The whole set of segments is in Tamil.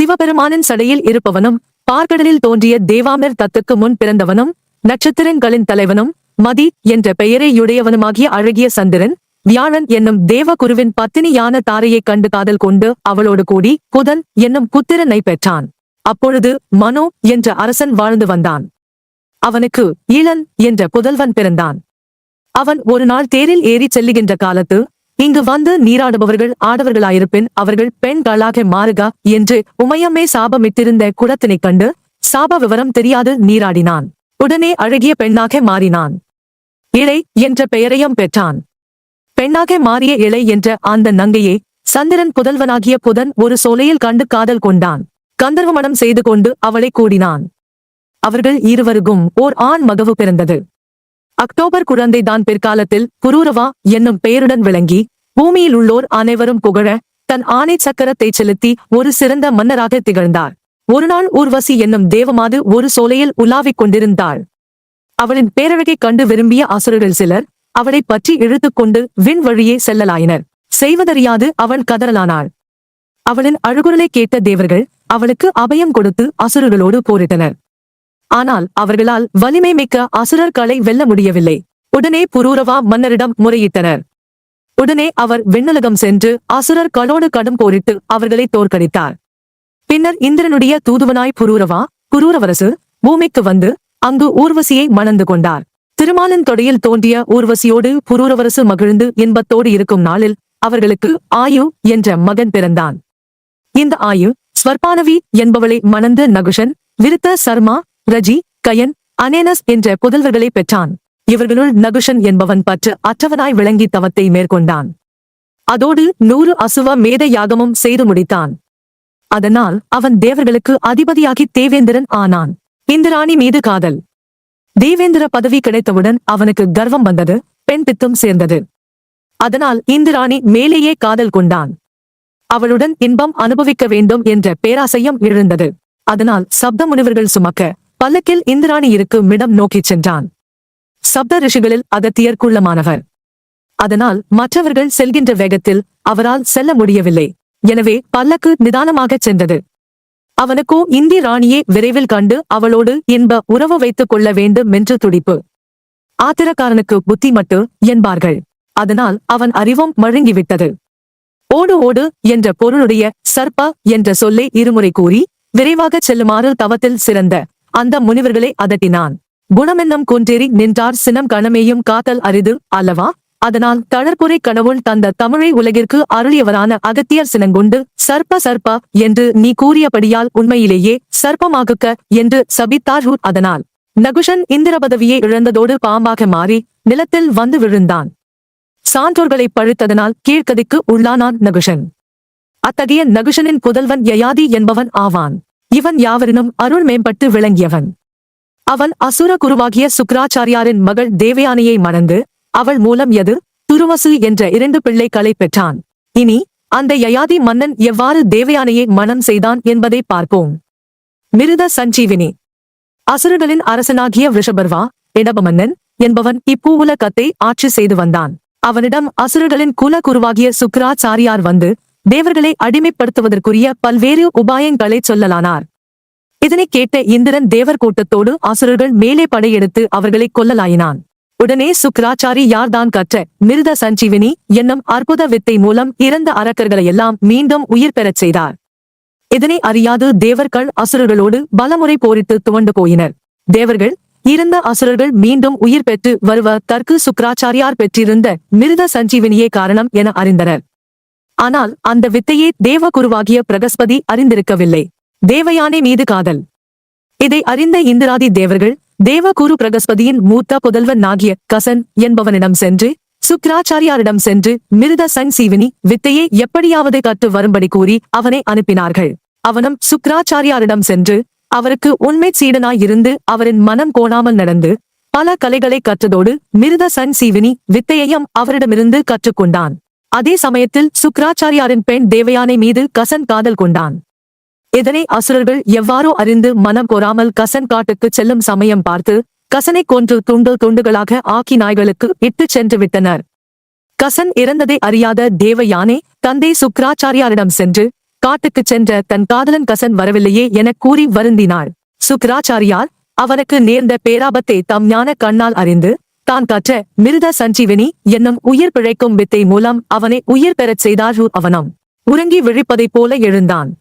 சிவபெருமானின் சடையில் இருப்பவனும் பார்கடலில் தோன்றிய தேவாமிர் தத்துக்கு முன் பிறந்தவனும் நட்சத்திரங்களின் தலைவனும் மதி என்ற பெயரையுடையவனுமாகிய அழகிய சந்திரன் வியாழன் என்னும் தேவகுருவின் பத்தினியான தாரையைக் கண்டு காதல் கொண்டு அவளோடு கூடி புதன் என்னும் புத்திரனை பெற்றான். அப்பொழுது மனோ என்ற அரசன் வாழ்ந்து வந்தான். அவனுக்கு ஈழன் என்ற புதல்வன் பிறந்தான். அவன் ஒரு நாள் தேரில் ஏறிச் செல்லுகின்ற காலத்து இங்கு வந்து நீராடுபவர்கள் ஆடவர்களாயிருப்பின் அவர்கள் பெண்களாக மாறுக என்று உமையம்மே சாபமிட்டிருந்த குடத்தினைக் கண்டு சாப விவரம் தெரியாது நீராடினான். உடனே அழகிய பெண்ணாக மாறினான். இளை என்ற பெயரையும் பெற்றான். பெண்ணாக மாறிய இளை என்ற அந்த நங்கையை சந்திரன் புதல்வனாகிய புதன் ஒரு சோலையில் கண்டு காதல் கொண்டான். கந்தர்வமனம் செய்து கொண்டு அவளை கூடினான். அவர்கள் இருவருக்கும் ஓர் ஆண் மகவு பிறந்தது. அக்டோபர் குழந்தைதான் பிற்காலத்தில் குரூரவா என்னும் பெயருடன் விளங்கி பூமியில் உள்ளோர் அனைவரும் புகழ தன் ஆணை சக்கரத்தை செலுத்தி ஒரு சிறந்த மன்னராக திகழ்ந்தார். ஒருநாள் ஊர்வசி என்னும் தேவமாது ஒரு சோலையில் உலாவிக் கொண்டிருந்தாள். அவளின் பேரழகைக் கண்டு விரும்பிய அசுரர்கள் சிலர் அவளைப் பற்றி இழுத்துக்கொண்டு விண் வழியே செல்லலாயினர். செய்வதறியாது அவள் கதறலானாள். அவளின் அழுகுரலை கேட்ட தேவர்கள் அவளுக்கு அபயம் கொடுத்து அசுரர்களோடு போரிட்டனர். ஆனால் அவர்களால் வலிமை மிக்க அசுரர்களை வெல்ல முடியவில்லை. உடனே புரூரவா மன்னரிடம் முறையிட்டனர். உடனே அவர் விண்ணுலகம் சென்று அசுரர் களோடு கடும் போரிட்டு அவர்களை தோற்கடித்தார். பின்னர் இந்திரனுடைய தூதுவனாய் புரூரவா புரூரவரசு பூமிக்கு வந்து அங்கு ஊர்வசியை மணந்து கொண்டார். திருமாலின் தொடையில் தோன்றிய ஊர்வசியோடு புரூரவரசு மகிழ்ந்து இன்பத்தோடு இருக்கும் நாளில் அவர்களுக்கு ஆயு என்ற மகன் பிறந்தான். இந்த ஆயு ஸ்வர்பானவி என்பவளை மணந்து நகுஷன் விருத்த சர்மா ரஜி கயன் அனேனஸ் என்ற புதல்வர்களை பெற்றான். இவர்களுள் நகுஷன் என்பவன் பற்று அற்றவனாய் விளங்கி தவத்தை மேற்கொண்டான். அதோடு நூறு அசுவ மேத யாகமும் செய்து முடித்தான். அதனால் அவன் தேவர்களுக்கு அதிபதியாகி தேவேந்திரன் ஆனான். இந்திராணி மீது காதல். தேவேந்திர பதவி கிடைத்தவுடன் அவனுக்கு கர்வம் வந்தது பெண் பித்தும் சேர்ந்தது. அதனால் இந்திராணி மேலேயே காதல் கொண்டான். அவளுடன் இன்பம் அனுபவிக்க வேண்டும் என்ற பேராசையும் எழுந்தது. அதனால் சப்த முனிவர்கள் சுமக்க பல்லக்கில் இந்திராணி இருக்கும் இடம் நோக்கிச் சென்றான். சப்த ரிஷிகளில் அகத்தியர் குள்ளமானவர். அதனால் மற்றவர்கள் செல்கின்ற வேகத்தில் அவரால் செல்ல முடியவில்லை. எனவே பல்லக்கு நிதானமாகச் சென்றது. அவனுக்கோ இந்தி ராணியே விரைவில் கண்டு அவளோடு இன்ப உறவு வைத்துக் கொள்ள வேண்டும் என்று துடிப்பு. ஆத்திரக்காரனுக்கு புத்தி மட்டு என்பார்கள். அதனால் அவன் அறிவும் மழுங்கிவிட்டது. ஓடு ஓடு என்ற பொருளுடைய சர்ப்ப என்ற சொல்லை இருமுறை கூறி விரைவாகச் செல்லுமாறு தவத்தில் சிறந்த அந்த முனிவர்களை அதட்டினான். குணமென்னும் குன்றேறி நின்றார் சினம் கணமேயும் காத்தல் அரிது அல்லவா? அதனால் தளர்புரை கனவுள் தந்த தமிழை உலகிற்கு அருளியவரான அகத்தியர் சினங்கொண்டு சர்ப்ப சர்ப்ப என்று நீ கூறியபடியால் உண்மையிலேயே சர்ப்பமாகுக்க என்று சபித்தார் அதனால். நகுஷன் இந்திர பதவியை இழந்ததோடு பாம்பாக மாறி நிலத்தில் வந்து விழுந்தான். சான்றோர்களை பழுத்ததனால் கீழ்க்கதிக்கு உள்ளானான் நகுஷன். அத்தகைய நகுஷனின் புதல்வன் யயாதி என்பவன் ஆவான். இவன் யாவரினும் அருள் மேம்பட்டு விளங்கியவன். அவன் அசுர குருவாகிய சுக்ராச்சாரியாரின் மகள் தேவயானியை மணந்து அவள் மூலம் எது துருவசு என்ற இரண்டு பிள்ளைகளை பெற்றான். இனி அந்த யயாதி மன்னன் எவ்வாறு தேவயானையை மணம் செய்தான் என்பதை பார்ப்போம். மிருத சஞ்சீவினி. அசுரர்களின் அரசனாகிய ரிஷபர்வா இடபமன்னன் என்பவன் இப்பூவுலகத்தை ஆட்சி செய்து வந்தான். அவனிடம் அசுரர்களின் குல குருவாகிய சுக்ராச்சாரியார் வந்து தேவர்களை அடிமைப்படுத்துவதற்குரிய பல்வேறு உபாயங்களைச் சொல்லலானார். இதனைக் கேட்ட இந்திரன் தேவர் கூட்டத்தோடு அசுரர்கள் மேலே படையெடுத்து அவர்களை கொல்லலாயினான். உடனே சுக்ராச்சாரி யார்தான் கற்ற மிருத சஞ்சீவினி என்னும் அற்புத வித்தை மூலம் இறந்த அரக்கர்களையெல்லாம் மீண்டும் உயிர் பெறச் செய்தார். இதனை அறியாது தேவர்கள் அசுரர்களோடு பலமுறை போரிட்டு துவண்டு போயினர். தேவர்கள் இறந்த அசுரர்கள் மீண்டும் உயிர் பெற்று வருவ தற்கு சுக்ராச்சாரியார் பெற்றிருந்த மிருத சஞ்சீவினியே காரணம் என அறிந்தனர். ஆனால் அந்த வித்தையே தேவகுருவாகிய பிரகஸ்பதி அறிந்திருக்கவில்லை. தேவயானை மீது காதல். இதை அறிந்த இந்திராதி தேவர்கள் தேவகுரு பிரகஸ்பதியின் மூத்த புதல்வன் ஆகிய கசன் என்பவனிடம் சென்று சுக்ராச்சாரியாரிடம் சென்று மிருத சஞ்சீவினி வித்தையை எப்படியாவது கற்று வரும்படி கூறி அவனை அனுப்பினார்கள். அவனும் சுக்ராச்சாரியாரிடம் சென்று அவருக்கு உண்மை சீடனாயிருந்து அவரின் மனம் கோணாமல் நடந்து பல கலைகளை கற்றதோடு மிருத சஞ்சீவினி வித்தையையும் அவரிடமிருந்து கற்றுக்கொண்டான். அதே சமயத்தில் சுக்ராச்சாரியாரின் பெண் தேவயானை மீது கசன் காதல் கொண்டான். இதனை அசுரர்கள் எவ்வாறோ அறிந்து மனம் கோராமல் கசன் காட்டுக்குச் செல்லும் சமயம் பார்த்து கசனை கொன்று துண்டு துண்டுகளாக ஆக்கி நாய்களுக்கு இட்டு சென்று விட்டனர். கசன் இறந்ததை அறியாத தேவயானை தந்தை சுக்ராச்சாரியாரிடம் சென்று காட்டுக்குச் சென்ற தன் காதலன் கசன் வரவில்லையே எனக் கூறி வருந்தினாள். சுக்ராச்சாரியார் அவனுக்கு நேர்ந்த பேராபத்தை தம் ஞான கண்ணால் அறிந்து தான் கற்ற மிருத சஞ்சீவினி என்னும் உயிர் பிழைக்கும் வித்தை மூலம் அவனை உயிர் பெறச் செய்தார் அவனம். உறங்கி விழிப்பதைப் போல எழுந்தான்.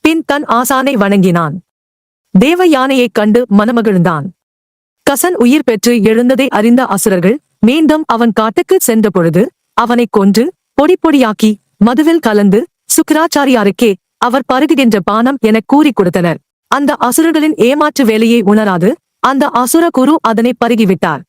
பின் தன் ஆசானை வணங்கினான். தேவ யானையைக் கண்டு மனமகிழ்ந்தான். கசன் உயிர் பெற்று எழுந்ததை அறிந்த அசுரர்கள் மீண்டும் அவன் காட்டுக்கு சென்ற பொழுது அவனைக் கொன்று பொடி பொடியாக்கி மதுவில் கலந்து சுக்கராச்சாரியாருக்கே அவர் பருகுகின்ற பானம் எனக் கூறிக் கொடுத்தனர். அந்த அசுரர்களின் ஏமாற்று வேலையை உணராது அந்த அசுர குரு அதனை பருகிவிட்டார்.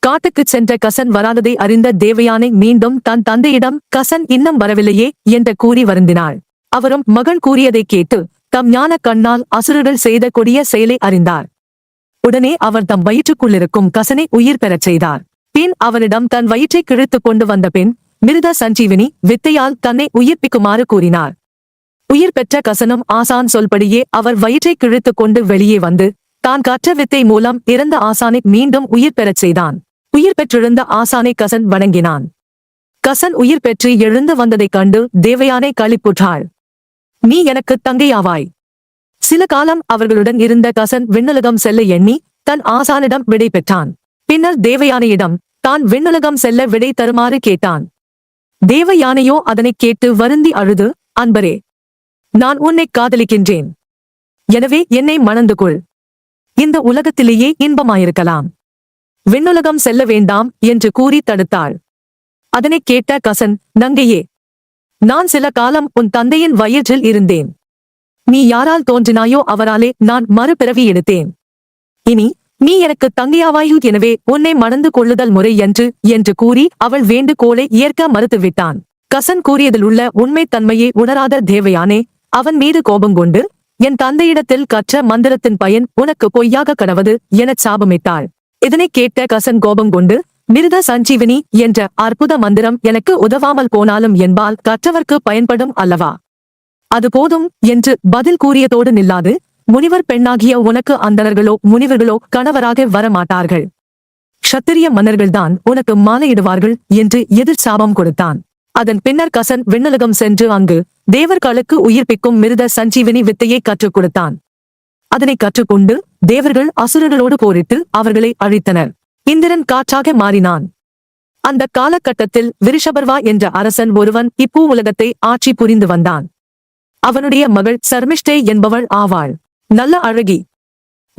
காட்டுக்குச் சென்ற கசன் வராததை அறிந்த தேவயானை மீண்டும் தன் தந்தையிடம் கசன் இன்னும் வரவில்லையே என்று கூறி வருந்தினாள். அவரும் மகன் கூறியதைக் கேட்டு தம் ஞான கண்ணால் அசுரர்கள் செய்த கொடிய செயலை அறிந்தார். உடனே அவர் தம் வயிற்றுக்குள்ளிருக்கும் கசனை உயிர் பெறச் செய்தார். பின் அவனிடம் தன் வயிற்றை கிழித்துக் கொண்டு வந்த பின் மிருத சஞ்சீவினி வித்தையால் தன்னை உயிர்ப்பிக்குமாறு கூறினார். உயிர் பெற்ற கசனும் ஆசான் சொல்படியே அவர் வயிற்றை கிழித்துக் கொண்டு வெளியே வந்து தான் கற்ற வித்தை மூலம் இறந்த ஆசானை மீண்டும் உயிர் பெறச் செய்தான். உயிர் பெற்றெழுந்த ஆசானை கசன் வணங்கினான். கசன் உயிர் பெற்று எழுந்து வந்ததைக் கண்டு தேவயானை களிப்புற்றாள் நீ எனக்கு தங்கையாவாய். சில காலம் அவர்களுடன் இருந்த கசன் விண்ணுலகம் செல்ல எண்ணி தன் ஆசானிடம் விடை பெற்றான். பின்னர் தேவயானையிடம் தான் விண்ணுலகம் செல்ல விடை தருமாறு கேட்டான். தேவயானையோ அதனைக் கேட்டு வருந்தி அழுது அன்பரே நான் உன்னை காதலிக்கின்றேன். எனவே என்னை மணந்து கொள். இந்த உலகத்திலேயே இன்பமாயிருக்கலாம். விண்ணுலகம் செல்ல வேண்டாம் என்று கூறி தடுத்தாள். அதனைக் கேட்ட கசன் நங்கையே நான் சில காலம் உன் தந்தையின் வயிற்றில் இருந்தேன். நீ யாரால் தோன்றினாயோ அவராலே நான் மறுபிறவி எடுத்தேன். இனி நீ எனக்கு தங்கையாவாயு எனவே உன்னை மணந்து கொள்ளுதல் முறை என்று என்று கூறி அவள் வேண்டுகோளை ஏற்க மறுத்துவிட்டான். கசன் கூறியதில் உள்ள உண்மைத் தன்மையை உணராத தேவையானே அவன் மீது கோபங்கொண்டு என் தந்தையிடத்தில் கற்ற மந்திரத்தின் பயன் உனக்கு பொய்யாக கனவது எனச் சாபமிட்டாள். இதனைக் கேட்ட கசன் கோபம் கொண்டு மிருத சஞ்சீவினி என்ற அற்புத மந்திரம் எனக்கு உதவாமல் போனாலும் என்பால் கற்றவர்க்கு பயன்படும் அல்லவா? அது போதும் என்று பதில் கூறியதோடு நில்லாது முனிவர் பெண்ணாகிய உனக்கு அந்தனர்களோ முனிவர்களோ கணவராக வரமாட்டார்கள். க்ஷத்திரிய மன்னர்கள்தான் உனக்கு மாலையிடுவார்கள் என்று எதிர் சாபம் கொடுத்தான். அதன் பின்னர் கசன் விண்ணுலகம் சென்று அங்கு தேவர்களுக்கு உயிர்ப்பிக்கும் மிருத சஞ்சீவினி வித்தையை கற்றுக் கொடுத்தான். அதனை கற்றுக்கொண்டு தேவர்கள் அசுரர்களோடு போரிட்டு அவர்களை அழித்தனர். இந்திரன் காற்றாக மாறினான். அந்த காலகட்டத்தில் விருஷபர்வா என்ற அரசன் ஒருவன் இப்பூ உலகத்தை ஆட்சி புரிந்து வந்தான். அவனுடைய மகள் சர்மிஷ்டே என்பவள் ஆவாள். நல்ல அழகி.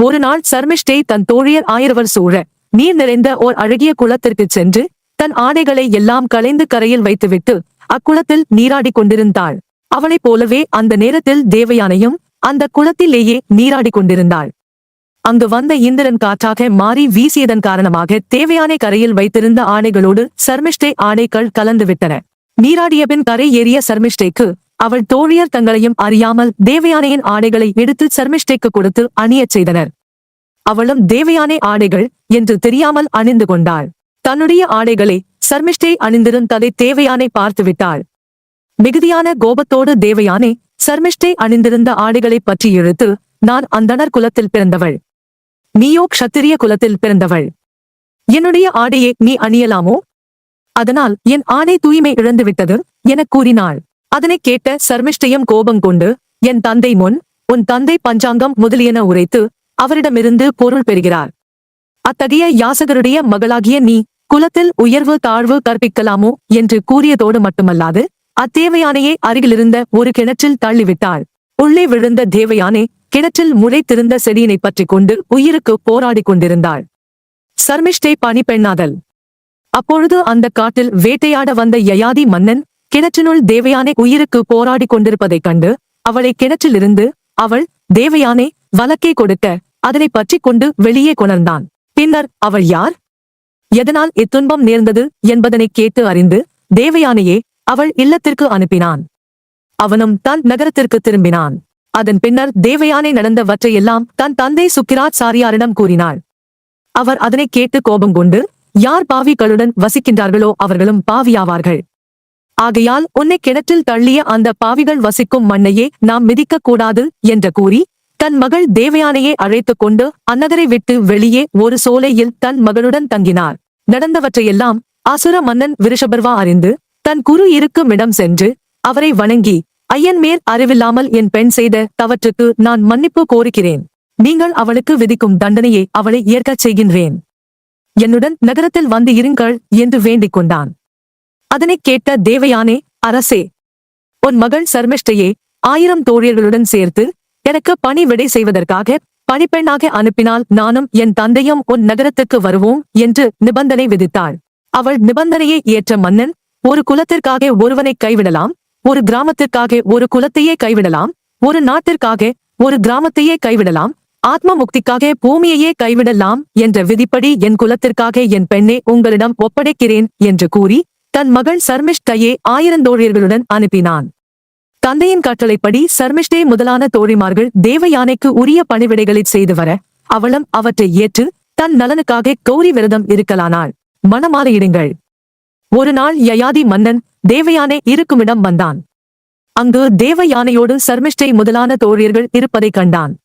ஒரு நாள் சர்மிஷ்டே தன் தோழியர் ஆயிரவர் சூழ நீர் நிறைந்த ஓர் அழகிய குளத்திற்குச் சென்று தன் ஆடைகளை எல்லாம் களைந்து கரையில் வைத்துவிட்டு அக்குளத்தில் நீராடிக் கொண்டிருந்தாள். அவளைப் போலவே அந்த நேரத்தில் தேவயானையும் அந்த குளத்திலேயே நீராடிக் கொண்டிருந்தாள். அங்கு வந்த இந்திரன் காற்றாக மாறி வீசியதன் காரணமாக தேவையான கரையில் வைத்திருந்த ஆணைகளோடு சர்மிஷ்டே ஆணைகள் கலந்துவிட்டன நீராடியபின் கரை ஏறிய சர்மிஷ்டேக்கு அவள் தோழியர் தங்களையும் அறியாமல் தேவயானையின் ஆடைகளை எடுத்து சர்மிஷ்டைக்கு கொடுத்து அணியச் செய்தனர். அவளும் தேவயானை ஆடைகள் என்று தெரியாமல் அணிந்து கொண்டாள். தன்னுடைய ஆடைகளை சர்மிஷ்டை அணிந்திருந்ததை தேவயானை பார்த்துவிட்டாள் மிகுதியான கோபத்தோடு தேவயானை சர்மிஷ்டை அணிந்திருந்த ஆடைகளைப் பற்றி இழுத்து நான் அந்தணர் குலத்தில் பிறந்தவள். நீயோ க்ஷத்திரிய குலத்தில் பிறந்தவள். என்னுடைய ஆடையை நீ அணியலாமோ? அதனால் என் ஆணை தூய்மை இழந்துவிட்டது எனக் கூறினாள். அதனைக் கேட்ட சர்மிஷ்டையும் கோபம் கொண்டு என் தந்தை முன் உன் தந்தை பஞ்சாங்கம் முதலியன உரைத்து அவரிடமிருந்து பொருள் பெறுகிறார். அத்தகைய யாசகருடைய மகளாகிய நீ குலத்தில் உயர்வு தாழ்வு கற்பிக்கலாமோ? என்று கூறியதோடு மட்டுமல்லாது அத்தேவையானையே அருகிலிருந்த ஒரு கிணற்றில் தள்ளிவிட்டாள். உள்ளே விழுந்த தேவயானே கிணற்றில் முளைத்திருந்த செடியினைப் பற்றிக் கொண்டு உயிருக்கு போராடிக் கொண்டிருந்தாள். சர்மிஷ்டே பணி பெண்ணாதல். அப்பொழுது அந்த காட்டில் வேட்டையாட வந்த யயாதி மன்னன் கிணற்றினுள் தேவயானை உயிருக்கு போராடிக் கொண்டிருப்பதைக் கண்டு அவளை கிணற்றிலிருந்து அவள் தேவயானை வலக்கே கொடுக்க அதனைப் பற்றிக் கொண்டு வெளியே கொணர்ந்தான். பின்னர் அவள் யார்? எதனால் இத்துன்பம் நேர்ந்தது என்பதனைக் கேட்டு அறிந்து தேவயானையே அவள் இல்லத்திற்கு அனுப்பினான். அவனும் தன் நகரத்திற்கு திரும்பினான். அதன் பின்னர் தேவயானை நடந்தவற்றையெல்லாம் தன் தந்தை சுக்கிராஜ் சாரியாரிடம் கூறினாள். அவர் அதனைக் கேட்டு கோபம் கொண்டு யார் பாவிகளுடன் வசிக்கின்றார்களோ அவர்களும் பாவியாவார்கள். ஆகையால் உன்னை கிணற்றில் தள்ளிய அந்த பாவிகள் வசிக்கும் மண்ணையே நாம் மிதிக்கக் கூடாது என்று கூறி தன் மகள் தேவயானையை அழைத்துக் கொண்டு அந்நகரை விட்டு வெளியே ஒரு சோலையில் தன் மகளுடன் தங்கினார். நடந்தவற்றையெல்லாம் அசுர மன்னன் விருஷபர்வா அறிந்து தன் குரு இருக்கும் இடம் சென்று அவரை வணங்கி ஐயன்மேல் அறிவில்லாமல் என் பெண் செய்த தவற்றுக்கு நான் மன்னிப்பு கோருகிறேன். நீங்கள் அவளுக்கு விதிக்கும் தண்டனையை அவளை ஏற்கச் செய்கின்றேன். என்னுடன் நகரத்தில் வந்து இருங்கள் என்று வேண்டிக் கொண்டான். அதனைக் கேட்ட தேவயானே அரசே உன் மகள் சர்மிஷ்டையே ஆயிரம் தோழியர்களுடன் சேர்த்து எனக்கு பணி விடை செய்வதற்காக பணிப்பெண்ணாக அனுப்பினால் நானும் என் தந்தையும் உன் நகரத்துக்கு வருவோம் என்று நிபந்தனை விதித்தாள். அவள் நிபந்தனையை ஏற்ற மன்னன் ஒரு குலத்திற்காக ஒருவனை கைவிடலாம் ஒரு கிராமத்திற்காக ஒரு குலத்தையே கைவிடலாம் ஒரு நாட்டிற்காக ஒரு கிராமத்தையே கைவிடலாம் ஆத்ம முக்திக்காக பூமியையே கைவிடலாம் என்ற விதிப்படி என் குலத்திற்காக என் பெண்ணை உங்களிடம் ஒப்படைக்கிறேன் என்று கூறி தன் மகள் சர்மிஷ்டையே ஆயிரந்தோழியர்களுடன் அனுப்பினான். தந்தையின் கட்டளைப்படி சர்மிஷ்டே முதலான தோழிமார்கள் தேவயானைக்கு உரிய பணிவிடைகளை செய்து வர அவளும் அவற்றை ஏற்று தன் நலனுக்காக கௌரி விரதம் இருக்கலானாள். மனமாலையிடுங்கள் ஒரு நாள் யயாதி மன்னன் தேவயானை இருக்குமிடம் வந்தான். அங்கு தேவயானையோடு சர்மிஷ்டை முதலான தோழியர்கள் இருப்பதைக் கண்டான்.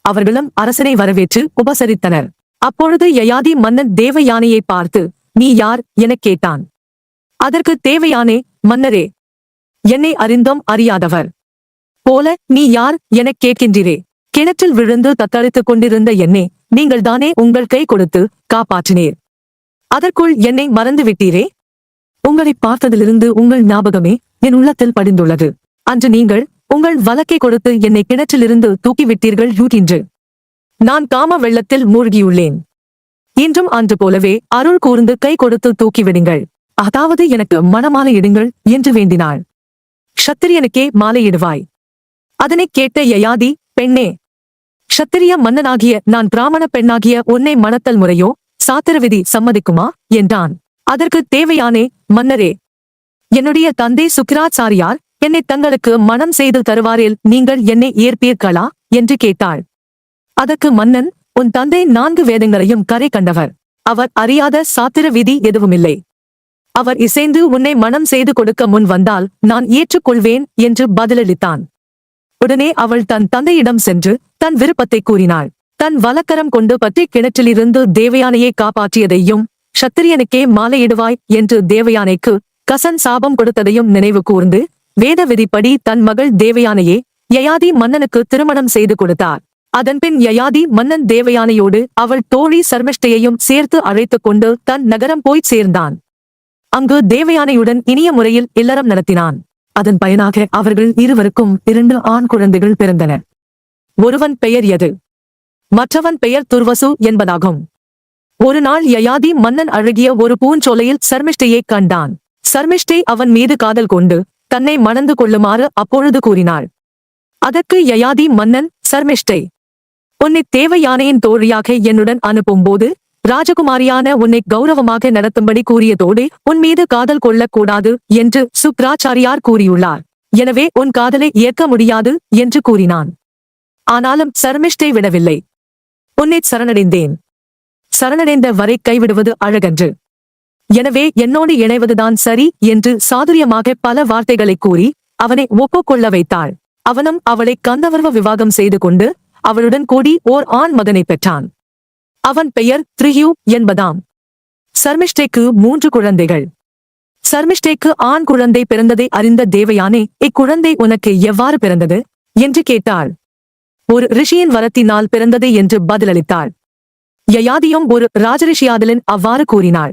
அவர்களும் அரசனை வரவேற்று உபசரித்தனர். அப்பொழுது யயாதி மன்னன் தேவயானையை பார்த்து நீ யார்? எனக் கேட்டான். அதற்கு தேவயானே மன்னரே என்னை அறிந்தோம் அறியாதவர். போல நீ யார்? எனக் கேட்கின்றீரே. கிணற்றில் விழுந்து தத்தளித்துக் கொண்டிருந்த என்னை நீங்கள்தானே உங்கள் கை கொடுத்து காப்பாற்றினீர். அதற்குள் என்னை மறந்து விட்டீரே உங்களை பார்த்ததிலிருந்து உங்கள் ஞாபகமே என் உள்ளத்தில் படிந்துள்ளது. அன்று நீங்கள் உங்கள் வழக்கை கொடுத்து என்னை கிணற்றிலிருந்து தூக்கிவிட்டீர்கள் யூகின்று. நான் காம வெள்ளத்தில் மூழ்கியுள்ளேன். இன்றும் அன்று போலவே அருள் கூர்ந்து கை கொடுத்து தூக்கிவிடுங்கள். அதாவது எனக்கு மனமாலையிடுங்கள் இடுங்கள் என்று வேண்டினாள். க்ஷத்திரியனுக்கே மாலையிடுவாய் அதனைக் கேட்ட யயாதி பெண்ணே க்ஷத்திரிய மன்னனாகிய நான் பிராமண பெண்ணாகிய உன்னை மணத்தல் முறையோ? சாத்திரவிதி சம்மதிக்குமா? என்றான். அதற்கு தேவையானே மன்னரே. என்னுடைய தந்தை சுக்கிராச்சாரியார் என்னை தங்களுக்கு மனம் செய்து தருவாரில் நீங்கள் என்னை ஏற்பீர்களா? என்று கேட்டாள். அதற்கு மன்னன் உன் தந்தை நான்கு வேதங்களையும் கரை கண்டவர். அவர் அறியாத சாத்திர விதி எதுவுமில்லை. அவர் இசைந்து உன்னை மனம் செய்து கொடுக்க முன் வந்தால் நான் ஏற்றுக்கொள்வேன் என்று பதிலளித்தான். உடனே அவள் தன் தந்தையிடம் சென்று தன் விருப்பத்தை கூறினாள். தன் வலக்கரம் கொண்டு பற்றி கிணற்றிலிருந்து தேவயானையை காப்பாற்றியதையும் க்ஷத்திரியனுக்கே மாலையிடுவாய் என்று தேவயானைக்கு கசன் சாபம் கொடுத்ததையும் நினைவு கூர்ந்து வேத விதிப்படி தன் மகள் தேவயானையே யயாதி மன்னனுக்கு திருமணம் செய்து கொடுத்தார். அதன்பின் யயாதி மன்னன் தேவயானையோடு அவள் தோழி சர்மிஷ்டையையும் சேர்த்து அழைத்துக் கொண்டு தன் நகரம் போய்ச் சேர்ந்தான். அங்கு தேவயானையுடன் இனிய முறையில் இல்லறம் நடத்தினான். அதன் பயனாக அவர்கள் இருவருக்கும் இரண்டு ஆண் குழந்தைகள் பிறந்தன. ஒருவன் பெயர் எது மற்றவன் பெயர் துர்வசு என்பதாகும். ஒரு நாள் யயாதி மன்னன் அழகிய ஒரு பூஞ்சோலையில் சர்மிஷ்டையை கண்டான். சர்மிஷ்டை அவன் மீது காதல் கொண்டு தன்னை மணந்து கொள்ளுமாறு அப்பொழுது கூறினாள். அதற்கு யயாதி மன்னன் சர்மிஷ்டை உன்னை தேவயானையின் தோழியாக என்னுடன் அனுப்பும்போது ராஜகுமாரியான உன்னை கௌரவமாக நடத்தும்படி கூறியதோடு உன் மீது காதல் கொள்ளக்கூடாது என்று சுக்ராச்சாரியார் கூறியுள்ளார். எனவே உன் காதலை ஏற்க முடியாது என்று கூறினான். ஆனாலும் சர்மிஷ்டை விடவில்லை. உன்னை சரணடைந்தேன். சரணடைந்த வரை கைவிடுவது அழகன்று. எனவே என்னோடு இணைவதுதான் சரி என்று சாதுரியமாக பல வார்த்தைகளைக் கூறி அவனை ஒப்புக்கொள்ள வைத்தாள். அவனும் அவளை கந்தவர்வ விவாகம் செய்து கொண்டு அவளுடன் கூடி ஓர் ஆண் மகனை பெற்றான். அவன் பெயர் த்ரிஹியூ என்பதாம். சர்மிஷ்டைக்கு மூன்று குழந்தைகள். சர்மிஷ்டைக்கு ஆண் குழந்தை பிறந்ததை அறிந்த தேவயானே இக்குழந்தை உனக்கு எவ்வாறு பிறந்தது? என்று கேட்டாள். ஒரு ரிஷியின் வரத்தினால் பிறந்தது என்று பதிலளித்தாள். யயாதியும் ஒரு ராஜரிஷியாதலின் அவ்வாறு கூறினாள்.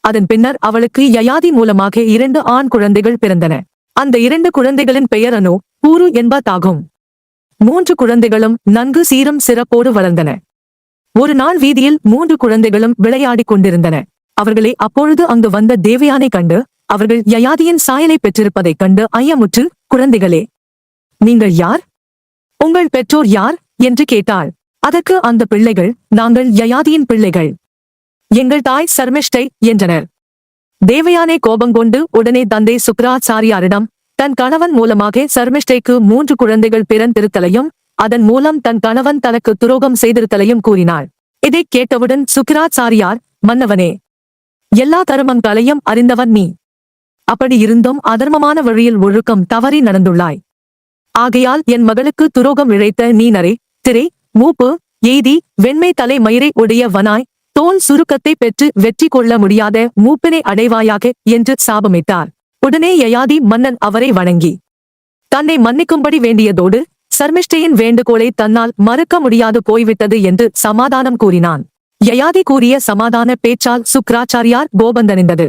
அதன் பின்னர் அவளுக்கு யயாதி மூலமாக இரண்டு ஆண் குழந்தைகள் பிறந்தன. அந்த இரண்டு குழந்தைகளின் பெயர் அனு பூரு என்பதாகும். மூன்று குழந்தைகளும் நன்கு சீரம் சிறப்போடு வளர்ந்தன. ஒரு நாள் வீதியில் மூன்று குழந்தைகளும் விளையாடிக் கொண்டிருந்தன. அவர்களை அப்பொழுது அங்கு வந்த தேவயானை கண்டு அவர்கள் யயாதியின் சாயலை பெற்றிருப்பதைக் கண்டு ஐயமுற்று குழந்தைகளே நீங்கள் யார்? உங்கள் பெற்றோர் யார்? என்று கேட்டாள். அதற்கு அந்த பிள்ளைகள் நாங்கள் யயாதியின் பிள்ளைகள். எங்கள் தாய் சர்மிஷ்டை என்றனர். தேவயானை கோபங்கொண்டு உடனே தந்தை சுக்ராச்சாரியாரிடம் தன் கணவன் மூலமாக சர்மிஷ்டைக்கு மூன்று குழந்தைகள் பிறந்திருத்தலையும் அதன் மூலம் தன் கணவன் தனக்கு துரோகம் செய்திருத்தலையும் கூறினாள். இதைக் கேட்டவுடன் சுக்கிராச்சாரியார் மன்னவனே எல்லா தருமங்களையும் அறிந்தவன் நீ. அப்படி இருந்தும் அதர்மமான வழியில் ஒழுக்கம் தவறி நடந்துள்ளாய். ஆகையால் என் மகளுக்கு துரோகம் இழைத்த நீ நரே திரை மூப்பு எய்தி வெண்மை தலை மயிரை உடைய வனாய் தோல் சுருக்கத்தை பெற்று வெற்றி கொள்ள முடியாத மூப்பினை அடைவாயாக என்று சாபமிட்டார். உடனே யயாதி மன்னன் அவரை வணங்கி தன்னை மன்னிக்கும்படி வேண்டியதோடு சர்மிஷ்டையின் வேண்டுகோளை தன்னால் மறுக்க முடியாது போய்விட்டது என்று சமாதானம் கூறினான். யயாதி கூறிய சமாதான பேச்சால் சுக்ராச்சாரியார் கோபந்தனிந்தது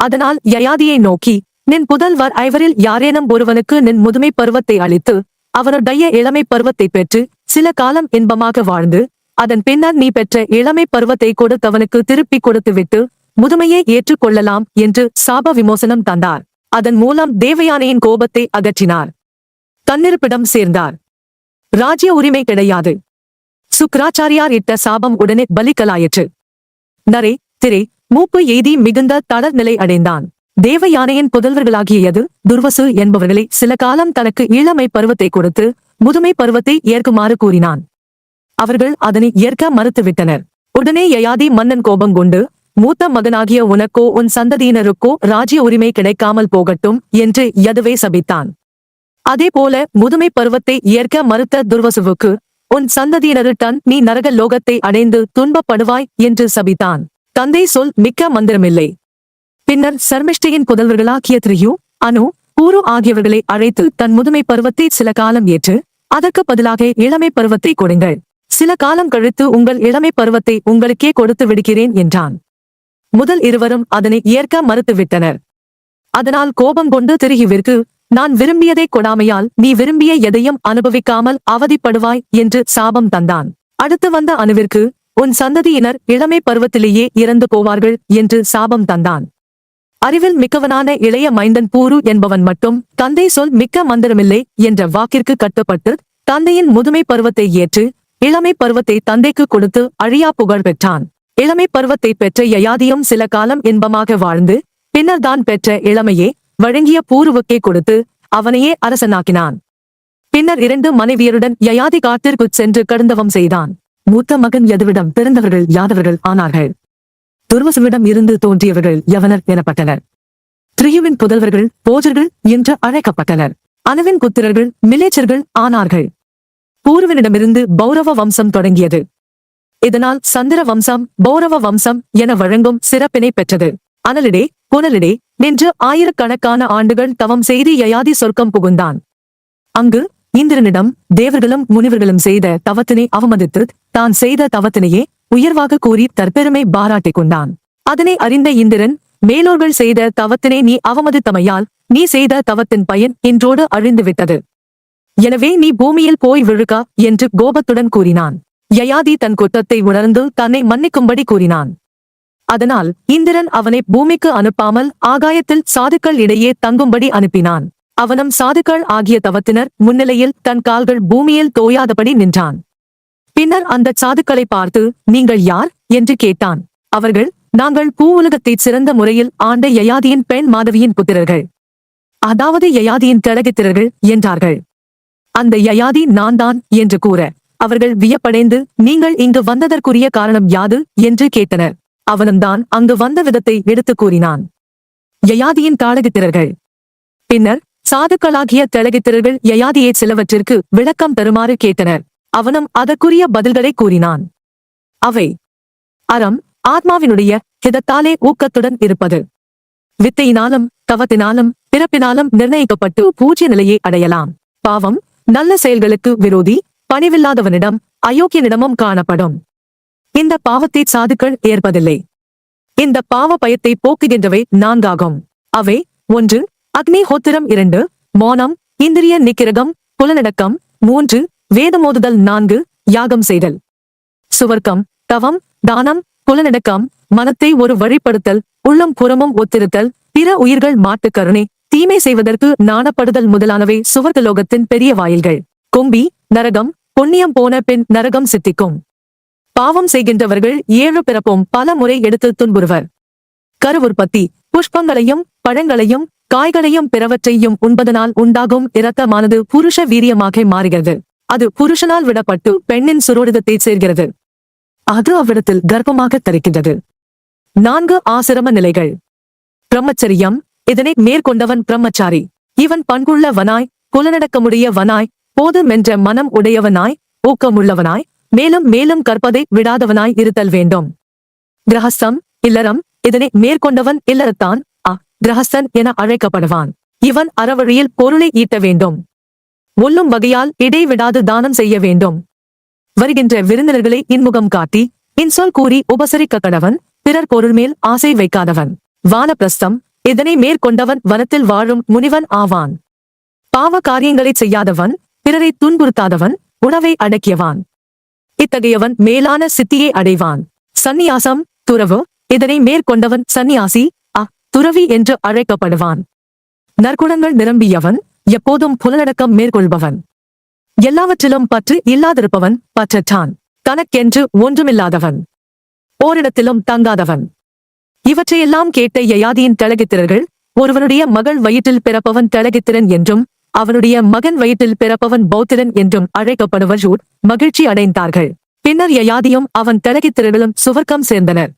அதனால் யயாதியை நோக்கி நின் புதல்வர் ஐவரில் யாரேனும் ஒருவனுக்கு நின் முதுமை பருவத்தை அளித்து அவனுடைய இளமை பருவத்தை பெற்று சில காலம் இன்பமாக வாழ்ந்து அதன் பின்னர் நீ பெற்ற இளமை பருவத்தை கொடுத்தவனுக்கு திருப்பிக் கொடுத்துவிட்டு முதுமையை ஏற்றுக்கொள்ளலாம் என்று சாப விமோசனம் தந்தார். அதன் மூலம் தேவயானையின் கோபத்தை அகற்றினார். தன்னிருப்பிடம் சேர்ந்தார். ராஜ்ய உரிமை கிடையாது. சுக்ராச்சாரியார் இட்ட சாபம் உடனே பலிக்கலாயிற்று நரே திரே மூப்பு எய்தி மிகுந்த தளர் நிலை அடைந்தான். தேவயானையின் புதல்வர்களாகியது துர்வசு என்பவர்களை சில காலம் தனக்கு இளமை பருவத்தை கொடுத்து முதுமை பருவத்தை ஏற்குமாறு கூறினான். அவர்கள் அதனை ஏற்க மறுத்துவிட்டனர். உடனே யயாதி மன்னன் கோபம் கொண்டு மூத்த மகனாகிய உனக்கோ உன் சந்ததியினருக்கோ ராஜ்ய உரிமை கிடைக்காமல் போகட்டும் என்று யதுவே சபித்தான். அதேபோல முதுமை பருவத்தை ஏற்க மறுத்த துர்வசுவுக்கு உன் சந்ததியினருடன் நீ நரக லோகத்தை அடைந்து துன்பப்படுவாய் என்று சபித்தான். தந்தை சொல் மிக்க மந்திரமில்லை. பின்னர் சர்மிஷ்டியின் புதல்வர்களாகிய திரியு அனு பூரு ஆகியவர்களை அழைத்து தன் முதுமை பருவத்தை சில காலம் ஏற்று அதற்கு பதிலாக இளமை பருவத்தை கொடுங்கள். சில காலம் கழித்து உங்கள் இளமை பருவத்தை உங்களுக்கே கொடுத்து விடுகிறேன் என்றான். முதல் இருவரும் அதனை ஏற்க மறுத்துவிட்டனர். அதனால் கோபம் கொண்டு திருகிவிற்கு நான் விரும்பியதை கொடாமையால் நீ விரும்பிய எதையும் அனுபவிக்காமல் அவதிப்படுவாய் என்று சாபம் தந்தான். அடுத்து வந்த அணுவிற்கு உன் சந்ததியினர் இளமை பருவத்திலேயே இறந்து போவார்கள் என்று சாபம் தந்தான். அறிவில் மிக்கவனான இளைய மைந்தன் பூரு என்பவன் மட்டும் தந்தை சொல் மிக்க மந்திரமில்லை என்ற வாக்கிற்கு கட்டுப்பட்டு தந்தையின் முதுமை பருவத்தை ஏற்று இளமை பருவத்தை தந்தைக்கு கொடுத்து அழியா புகழ் பெற்றான். இளமை பருவத்தை பெற்ற யயாதியும் சில காலம் இன்பமாக வாழ்ந்து பின்னர் தான் பெற்ற இளமையே வழங்கிய பூருவுக்கே கொடுத்து அவனையே அரசனாக்கினான். பின்னர் இரண்டு மனைவியருடன் யயாதி காட்டிற்கு சென்று கடுந்தவம் செய்தான். மூத்த மகன் எதுவிடம்? பிறந்தவர்கள் யாதவர்கள் ஆனார்கள்? துர்வசுவிடம் இருந்து தோன்றியவர்கள் யவனர் எனப்பட்டனர். திரியுவின் புதல்வர்கள் போஜர்கள் என்று அழைக்கப்பட்டனர். அனுவின் புத்திரர்கள் மிலேச்சர்கள் ஆனார்கள். பூர்வனிடமிருந்து பௌரவ வம்சம் தொடங்கியது. இதனால் சந்திர வம்சம் பௌரவ வம்சம் என வழங்கும் சிறப்பினை பெற்றது. அனலிடே புனலிடே நின்று ஆயிரக்கணக்கான ஆண்டுகள் தவம் செய்து யயாதி சொர்க்கம் புகுந்தான். அங்கு இந்திரனிடம் தேவர்களும் முனிவர்களும் செய்த தவத்தினை அவமதித்து தான் செய்த தவத்தினையே உயர்வாக கூறி தற்பெருமை பாராட்டிக் கொண்டான். அதனை அறிந்த இந்திரன் மேலோர்கள் செய்த தவத்தினை நீ அவமதித்தமையால் நீ செய்த தவத்தின் பயன் இன்றோடு அழிந்துவிட்டது. எனவே நீ பூமியில் போய் விழுகா என்று கோபத்துடன் கூறினான். யயாதி தன் குற்றத்தை உணர்ந்து தன்னை மன்னிக்கும்படி கூறினான். அதனால் இந்திரன் அவனை பூமிக்கு அனுப்பாமல் ஆகாயத்தில் சாதுக்கள் இடையே தங்கும்படி அனுப்பினான். அவனும் சாதுக்கள் ஆகிய தவத்தினர் முன்னிலையில் தன் கால்கள் பூமியில் தோயாதபடி நின்றான். பின்னர் அந்த சாதுக்களை பார்த்து நீங்கள் யார்? என்று கேட்டான். அவர்கள் நாங்கள் பூ உலகத்தை சிறந்த முறையில் ஆண்ட யயாதியின் பெண் மாதவியின் புத்திரர்கள். அதாவது யயாதியின் கழகத்திரர்கள் என்றார்கள். அந்த யயாதி நான் தான் என்று கூற அவர்கள் வியப்படைந்து நீங்கள் இங்கு வந்ததற்குரிய காரணம் யாது? என்று கேட்டனர். அவனும்தான் அங்கு வந்த விதத்தை எடுத்துக் கூறினான். யயாதியின் தாளகித்திரர்கள் பின்னர் சாதுக்களாகிய தெளகித்திரர்கள் யயாதியை சிலவற்றிற்கு விளக்கம் தருமாறு கேட்டனர். அவனும் அதற்குரிய பதில்களை கூறினான். அவை அறம் ஆத்மாவினுடைய ஹிதத்தாலே ஊக்கத்துடன் இருப்பது. வித்தையினாலும் தவத்தினாலும் பிறப்பினாலும் நிர்ணயிக்கப்பட்டு பூஜ்ய நிலையை அடையலாம். பாவம் நல்ல செயல்களுக்கு விரோதி பணிவில்லாதவனிடம் அயோக்கியனிடமும் காணப்படும். இந்த பாவத்தை சாதுக்கள் ஏற்பதில்லை. இந்த பாவ பயத்தை போக்குகின்றவை நான்காகும். அவை ஒன்று அக்னிஹோத்திரம் இரண்டு மோனம் இந்திரிய நிக்கிரகம் புலனடக்கம் மூன்று வேதமோதுதல் நான்கு யாகம் செய்தல். சுவர்க்கம் தவம் தானம் புலனடக்கம் மனத்தை ஒரு வழிப்படுத்தல் உள்ளம் புறமும் ஒத்திருத்தல் பிற உயிர்கள் மாட்டுக்கருணை தீமை செய்வதற்கு நாணப்படுதல் முதலானவை சுவர்கலோகத்தின் பெரிய வாயில்கள். கொம்பி நரகம் புண்ணியம் போன பின் நரகம் சித்திக்கும். பாவம் செய்கின்றவர்கள் ஏழு பிறப்பும் பல முறை எடுத்து துன்புறுவர். கருவுற்பத்தி புஷ்பங்களையும் பழங்களையும் காய்களையும் பிறவற்றையும் உண்பதனால் உண்டாகும் இரத்தமானது புருஷ வீரியமாக மாறுகிறது. அது புருஷனால் விடப்பட்டு பெண்ணின் சுரோடிதத்தை சேர்கிறது. அது அவ்விடத்தில் கர்ப்பமாக தரிக்கின்றது. நான்கு ஆசிரம நிலைகள். பிரம்மச்சரியம் இதனை மேற்கொண்டவன் பிரம்மச்சாரி. இவன் பண்புள்ள வனாய் புலனடக்கமுடைய வனாய் போதுமென்ற மனம் உடையவனாய் ஊக்கமுள்ளவனாய் மேலும் மேலும் கற்பதை விடாதவனாய் இருத்தல் வேண்டும். கிரகஸ்தம் இல்லறம் இதனை மேற்கொண்டவன் இல்லறத்தான் அ கிரகஸ்தன் என அழைக்கப்படுவான். இவன் அறவழியில் பொருளை ஈட்ட வேண்டும். ஒல்லும் வகையால் இடைவிடாது தானம் செய்ய வேண்டும். வருகின்ற விருந்தினர்களை இன்முகம் காட்டி இன்சொல் கூறி உபசரிக்க கடவன் பிறர் பொருள் மேல் ஆசை வைக்காதவன். வானப்பிரஸ்தம் இதனை மேற்கொண்டவன் வனத்தில் வாழும் முனிவன் ஆவான். பாவ காரியங்களைச் செய்யாதவன் பிறரை துன்புறுத்தாதவன் உணவை அடக்கியவான். இத்தகையவன் மேலான சித்தியை அடைவான். சந்நியாசம் துறவு இதனை மேற்கொண்டவன் சந்நியாசி அ துறவி என்று அழைக்கப்படுவான். நற்குணங்கள் நிரம்பியவன் எப்போதும் புலனடக்கம் மேற்கொள்பவன். எல்லாவற்றிலும் பற்று இல்லாதிருப்பவன் பற்றற்றான். தனக்கென்று ஒன்றுமில்லாதவன். ஓரிடத்திலும் தங்காதவன். இவற்றையெல்லாம் கேட்ட யயாதியின் தழகித்திரர்கள் ஒருவனுடைய மகள் வயிற்றில் பிறப்பவன் தழகித்திரன் என்றும் அவனுடைய மகன் வயிற்றில் பிறப்பவன் பௌத்திரன் என்றும் அழைக்கப்படுவர் மகிழ்ச்சி அடைந்தார்கள். பின்னர் யயாதியும் அவன் தலகித்திரர்களும் சுவர்க்கம் சேர்ந்தனர்.